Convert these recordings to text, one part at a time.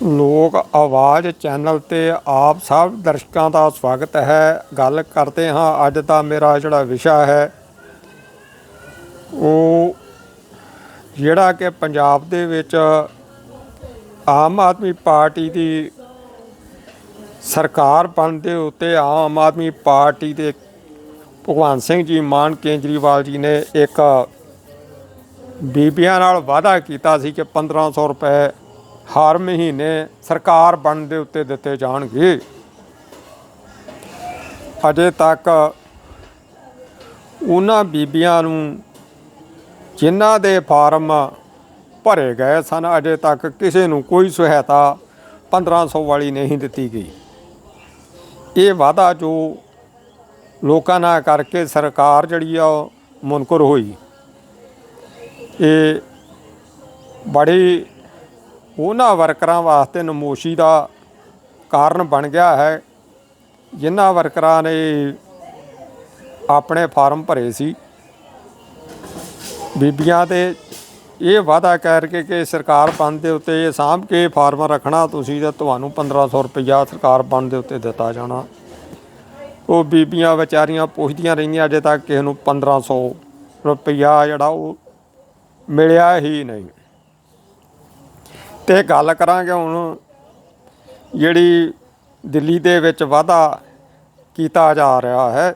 ਲੋਕ ਆਵਾਜ਼ ਚੈਨਲ ਤੇ ਆਪ ਸਭ ਦਰਸ਼ਕਾਂ ਦਾ ਸਵਾਗਤ ਹੈ। ਗੱਲ ਕਰਦੇ ਹਾਂ ਅੱਜ ਦਾ ਮੇਰਾ ਜਿਹੜਾ ਵਿਸ਼ਾ ਹੈ, ਉਹ ਜਿਹੜਾ ਕਿ ਪੰਜਾਬ ਦੇ ਵਿੱਚ ਆਮ ਆਦਮੀ ਪਾਰਟੀ ਦੀ ਸਰਕਾਰ ਬਣਨ ਦੇ ਉੱਤੇ ਆਮ ਆਦਮੀ ਪਾਰਟੀ ਦੇ ਭਗਵੰਤ ਸਿੰਘ ਜੀ, ਮਾਨ ਕੇਜਰੀਵਾਲ ਜੀ ਨੇ ਇੱਕ ਬੀਬੀਆਂ ਨਾਲ ਵਾਅਦਾ ਕੀਤਾ ਸੀ ਕਿ 1500 ਰੁਪਏ ਹਰ ਮਹੀਨੇ ਸਰਕਾਰ ਬਣਨ ਦੇ ਉੱਤੇ ਦਿੱਤੇ ਜਾਣਗੇ। ਅਜੇ ਤੱਕ ਉਹਨਾਂ ਬੀਬੀਆਂ ਨੂੰ ਜਿਨ੍ਹਾਂ ਦੇ ਫਾਰਮ ਭਰੇ ਗਏ ਸਨ, ਅਜੇ ਤੱਕ ਕਿਸੇ ਨੂੰ ਕੋਈ ਸਹਾਇਤਾ 1500 ਵਾਲੀ ਨਹੀਂ ਦਿੱਤੀ ਗਈ। ਇਹ ਵਾਅਦਾ ਜੋ ਲੋਕਾਂ ਨਾਲ ਕਰਕੇ ਸਰਕਾਰ ਜਿਹੜੀ ਆ ਉਹ ਮੁਨਕਰ ਹੋਈ। ਇਹ ਬੜੀ ਉਹਨਾਂ ਵਰਕਰਾਂ ਵਾਸਤੇ ਨਮੋਸ਼ੀ ਦਾ ਕਾਰਨ ਬਣ ਗਿਆ ਹੈ। ਜਿਨ੍ਹਾਂ ਵਰਕਰਾਂ ਨੇ ਆਪਣੇ ਫਾਰਮ ਭਰੇ ਸੀ। ਬੀਬੀਆਂ ਤੇ ਇਹ ਵਾਅਦਾ ਕਰਕੇ ਕਿ ਸਰਕਾਰ ਬੰਦ ਦੇ ਉੱਤੇ ਇਹ ਸਾਂਭ ਕੇ ਫਾਰਮ ਰੱਖਣਾ ਤੁਸੀਂ ਤੇ ਤੁਹਾਨੂੰ 1500 ਰੁਪਇਆ ਸਰਕਾਰ ਬੰਦ ਦੇ ਉੱਤੇ ਦਿੱਤਾ ਜਾਣਾ। ਉਹ ਬੀਬੀਆਂ ਵਿਚਾਰੀਆਂ ਪੁੱਛਦੀਆਂ ਰਹੀਆਂ, ਅਜੇ ਤੱਕ ਕਿਸੇ ਨੂੰ 1500 ਰੁਪਇਆ ਜਿਹੜਾ ਉਹ ਮਿਲਿਆ ਹੀ ਨਹੀਂ। ਤੇ ਗੱਲ ਕਰਾਂਗੇ ਹੁਣ ਜਿਹੜੀ ਦਿੱਲੀ ਦੇ ਵਿੱਚ ਵਾਅਦਾ ਕੀਤਾ ਜਾ ਰਿਹਾ ਹੈ,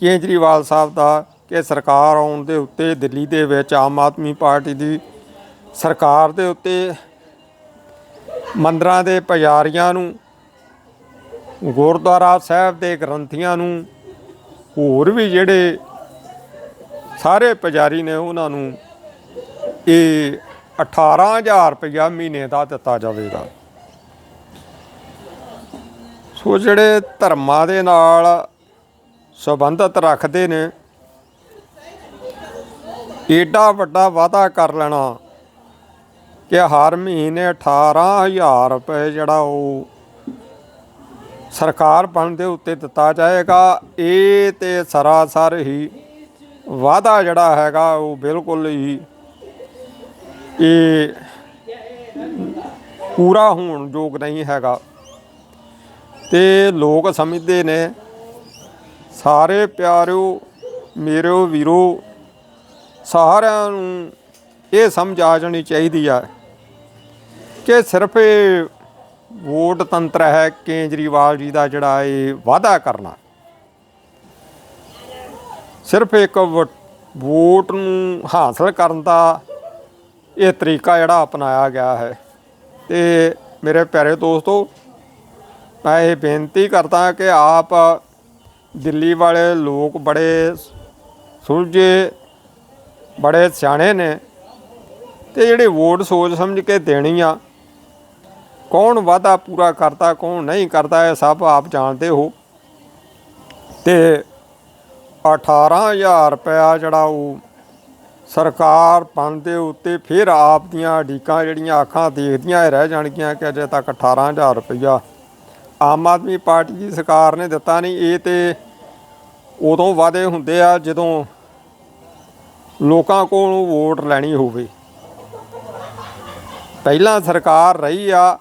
ਕੇਜਰੀਵਾਲ ਸਾਹਿਬ ਦਾ ਕਿ ਸਰਕਾਰ ਆਉਣ ਦੇ ਉੱਤੇ ਦਿੱਲੀ ਦੇ ਵਿੱਚ ਆਮ ਆਦਮੀ ਪਾਰਟੀ ਦੀ ਸਰਕਾਰ ਦੇ ਉੱਤੇ ਮੰਦਰਾਂ ਦੇ ਪੁਜਾਰੀਆਂ ਨੂੰ, ਗੁਰਦੁਆਰਾ ਸਾਹਿਬ ਦੇ ਗ੍ਰੰਥੀਆਂ ਨੂੰ, ਹੋਰ ਵੀ ਜਿਹੜੇ ਸਾਰੇ ਪੁਜਾਰੀ ਨੇ ਉਹਨਾਂ ਨੂੰ ਇਹ 18000 ਰੁਪਇਆ ਮਹੀਨੇ ਦਾ ਦਿੱਤਾ ਜਾਵੇਗਾ। ਸੋ ਜਿਹੜੇ ਧਰਮਾਂ ਦੇ ਨਾਲ ਸੰਬੰਧਤ ਰੱਖਦੇ ਨੇ, ਏਡਾ ਵੱਡਾ ਵਾਅਦਾ ਕਰ ਲੈਣਾ ਕਿ ਹਰ ਮਹੀਨੇ 18000 ਰੁਪਏ ਜਿਹੜਾ ਉਹ ਸਰਕਾਰ ਬਣ ਦੇ ਉੱਤੇ ਦਿੱਤਾ ਜਾਏਗਾ। ਇਹ ਤੇ ਸਰਾਸਰ ਹੀ ਵਾਅਦਾ ਜਿਹੜਾ ਹੈਗਾ ਉਹ ਬਿਲਕੁਲ ਹੀ ਇਹ ਪੂਰਾ ਹੋਣ ਯੋਗ ਨਹੀਂ ਹੈਗਾ। ਤੇ ਲੋਕ ਸਮਝਦੇ ਨੇ, ਸਾਰੇ ਪਿਆਰਿਓ ਮੇਰਿਓ ਵੀਰੋ, ਸਾਰਿਆਂ ਨੂੰ ਇਹ ਸਮਝ ਆ ਜਾਣੀ ਚਾਹੀਦੀ ਆ ਕਿ ਸਿਰਫ ਇਹ ਵੋਟ ਤੰਤਰ ਹੈ ਕੇਜਰੀਵਾਲ ਜੀ ਦਾ ਜਿਹੜਾ ਇਹ ਵਾਅਦਾ ਕਰਨਾ। ਸਿਰਫ ਇੱਕ ਵੋਟ ਨੂੰ ਹਾਸਲ ਕਰਨ ਦਾ ਇਹ ਤਰੀਕਾ ਜਿਹੜਾ ਅਪਣਾਇਆ ਗਿਆ ਹੈ। ਤੇ ਮੇਰੇ ਪਿਆਰੇ ਦੋਸਤੋ, ਮੈਂ ਇਹ ਬੇਨਤੀ ਕਰਦਾ ਕਿ ਆਪ ਦਿੱਲੀ ਵਾਲੇ ਲੋਕ ਬੜੇ ਸੁਲਝੇ, ਬੜੇ ਸਿਆਣੇ ਨੇ ਤੇ ਜਿਹੜੇ ਵੋਟ ਸੋਚ ਸਮਝ ਕੇ ਦੇਣੀ ਆ, ਕੌਣ ਵਾਅਦਾ ਪੂਰਾ ਕਰਦਾ, ਕੌਣ ਨਹੀਂ ਕਰਦਾ, ਇਹ ਸਭ ਆਪ ਜਾਣਦੇ ਹੋ। ਤੇ 18000 ਰੁਪਇਆ ਜਿਹੜਾ ਉਹ ਸਰਕਾਰ ਪੰਨ ਦੇ ਉੱਤੇ ਫਿਰ ਆਪ ਦੀਆਂ ਢੀਕਾਂ ਜਿਹੜੀਆਂ ਅੱਖਾਂ ਦੇਖਦੀਆਂ ਹੀ ਰਹਿ ਜਾਣਗੀਆਂ ਕਿ ਅਜੇ ਤੱਕ 18000 ਰੁਪਇਆ ਆਮ ਆਦਮੀ ਪਾਰਟੀ ਦੀ ਸਰਕਾਰ ਨੇ ਦਿੱਤਾ ਨਹੀਂ। ਇਹ ਤੇ ਉਦੋਂ ਵਾਅਦੇ ਹੁੰਦੇ ਆ ਜਦੋਂ ਲੋਕਾਂ ਕੋਲ ਵੋਟ ਲੈਣੀ ਹੋਵੇ। ਪਹਿਲਾਂ ਸਰਕਾਰ ਰਹੀ ਆ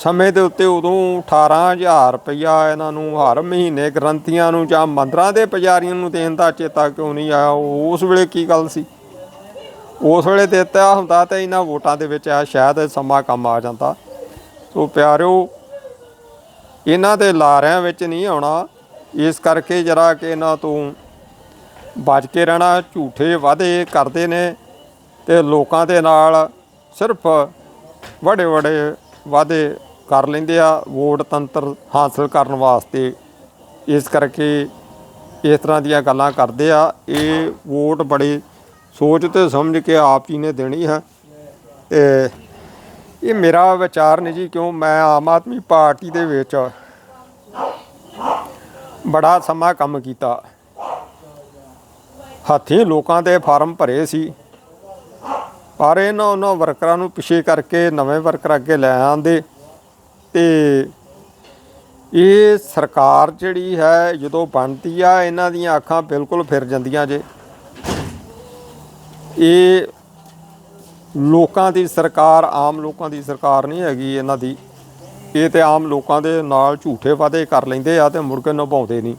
ਸਮੇਂ ਦੇ ਉੱਤੇ ਉਦੋਂ 18000 ਰੁਪਇਆ ਇਹਨਾਂ ਨੂੰ ਹਰ ਮਹੀਨੇ ਗ੍ਰੰਥੀਆਂ ਨੂੰ ਜਾਂ ਮੰਦਰਾਂ ਦੇ ਪੁਜਾਰੀਆਂ ਨੂੰ ਦੇਣ ਦਾ ਚੇਤਾ ਕਿਉਂ ਨਹੀਂ ਆਇਆ? ਉਸ ਵੇਲੇ ਕੀ ਗੱਲ ਸੀ? ਉਸ ਵੇਲੇ ਦਿੱਤਾ ਹੁੰਦਾ ਤਾਂ ਇਹਨਾਂ ਵੋਟਾਂ ਦੇ ਵਿੱਚ ਆ ਸ਼ਾਇਦ ਸਮਾਂ ਕੰਮ ਆ ਜਾਂਦਾ। ਸੋ ਪਿਆਰਿਓ, ਇਹਨਾਂ ਦੇ ਲਾਰਿਆਂ ਵਿੱਚ ਨਹੀਂ ਆਉਣਾ। ਇਸ ਕਰਕੇ ਜਰਾ ਕਿ ਇਹਨਾਂ ਤੋਂ ਬਚ ਕੇ ਰਹਿਣਾ, ਝੂਠੇ ਵਾਅਦੇ ਕਰਦੇ ਨੇ ਤੇ ਲੋਕਾਂ ਦੇ ਨਾਲ ਸਿਰਫ ਵੱਡੇ ਵੱਡੇ ਵਾਅਦੇ ਕਰ ਲੈਂਦੇ ਆ, ਵੋਟ ਤੰਤਰ ਹਾਸਲ ਕਰਨ ਵਾਸਤੇ। ਇਸ ਕਰਕੇ ਇਸ ਤਰ੍ਹਾਂ ਦੀਆਂ ਗੱਲਾਂ ਕਰਦੇ ਆ। ਇਹ ਵੋਟ ਬੜੇ ਸੋਚ ਤੇ ਸਮਝ ਕੇ ਆਪ ਜੀ ਨੇ ਦੇਣੀ ਹੈ ਤੇ ਇਹ ਮੇਰਾ ਵਿਚਾਰ ਨਹੀਂ ਜੀ, ਕਿਉਂ ਮੈਂ ਆਮ ਆਦਮੀ ਪਾਰਟੀ ਦੇ ਵਿੱਚ ਬੜਾ ਸਮਾਂ ਕੰਮ ਕੀਤਾ। ਹੱਥੀਂ ਲੋਕਾਂ ਦੇ ਫਾਰਮ ਭਰੇ ਸੀ। ਪਰ ਇਹਨਾਂ ਉਹਨਾਂ ਵਰਕਰਾਂ ਨੂੰ ਪਿੱਛੇ ਕਰਕੇ, ਨਵੇਂ ਵਰਕਰ ਅੱਗੇ ਲੈ ਆਂਦੇ। ਤੇ ਇਹ ਸਰਕਾਰ ਜਿਹੜੀ ਹੈ, ਜਦੋਂ ਬਣਦੀ ਆ, ਇਹਨਾਂ ਦੀਆਂ ਅੱਖਾਂ ਬਿਲਕੁਲ ਫਿਰ ਜਾਂਦੀਆਂ ਜੇ। ਇਹ ਲੋਕਾਂ ਦੀ ਸਰਕਾਰ, ਆਮ ਲੋਕਾਂ ਦੀ ਸਰਕਾਰ ਨਹੀਂ ਹੈਗੀ ਇਹਨਾਂ ਦੀ। ਇਹ ਤੇ ਆਮ ਲੋਕਾਂ ਦੇ ਨਾਲ ਝੂਠੇ ਵਾਅਦੇ ਕਰ ਲੈਂਦੇ ਆ ਤੇ ਮੁੜ ਕੇ ਨਿਭਾਉਂਦੇ ਨਹੀਂ।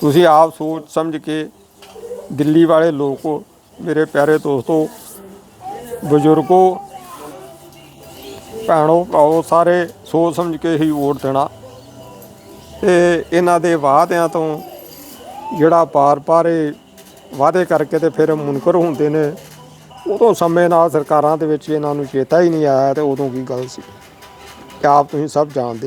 ਤੁਸੀਂ ਆਪ ਸੋਚ ਸਮਝ ਕੇ ਦਿੱਲੀ ਵਾਲੇ ਲੋਕ, ਮੇਰੇ ਪਿਆਰੇ ਦੋਸਤੋ, ਬਜ਼ੁਰਗੋ ਭੈਣੋ ਭਰਾਓ ਸਾਰੇ ਸੋਚ ਸਮਝ ਕੇ ਹੀ ਵੋਟ ਦੇਣਾ। ਤੇ ਇਹਨਾਂ ਦੇ ਵਾਅਦਿਆਂ ਤੋਂ ਜਿਹੜਾ ਪਾਰ-ਪਾਰ ਇਹ ਵਾਅਦੇ ਕਰਕੇ ਤੇ ਫਿਰ ਮੁਨਕਰ ਹੁੰਦੇ ਨੇ, ਉਦੋਂ ਸਮੇਂ ਨਾਲ ਸਰਕਾਰਾਂ ਦੇ ਵਿੱਚ ਇਹਨਾਂ ਨੂੰ ਚੇਤਾ ਹੀ ਨਹੀਂ ਆਇਆ ਤੇ ਉਦੋਂ ਕੀ ਗੱਲ ਸੀ? ਕਿ ਆਪ ਤੁਸੀਂ ਸਭ ਜਾਣਦੇ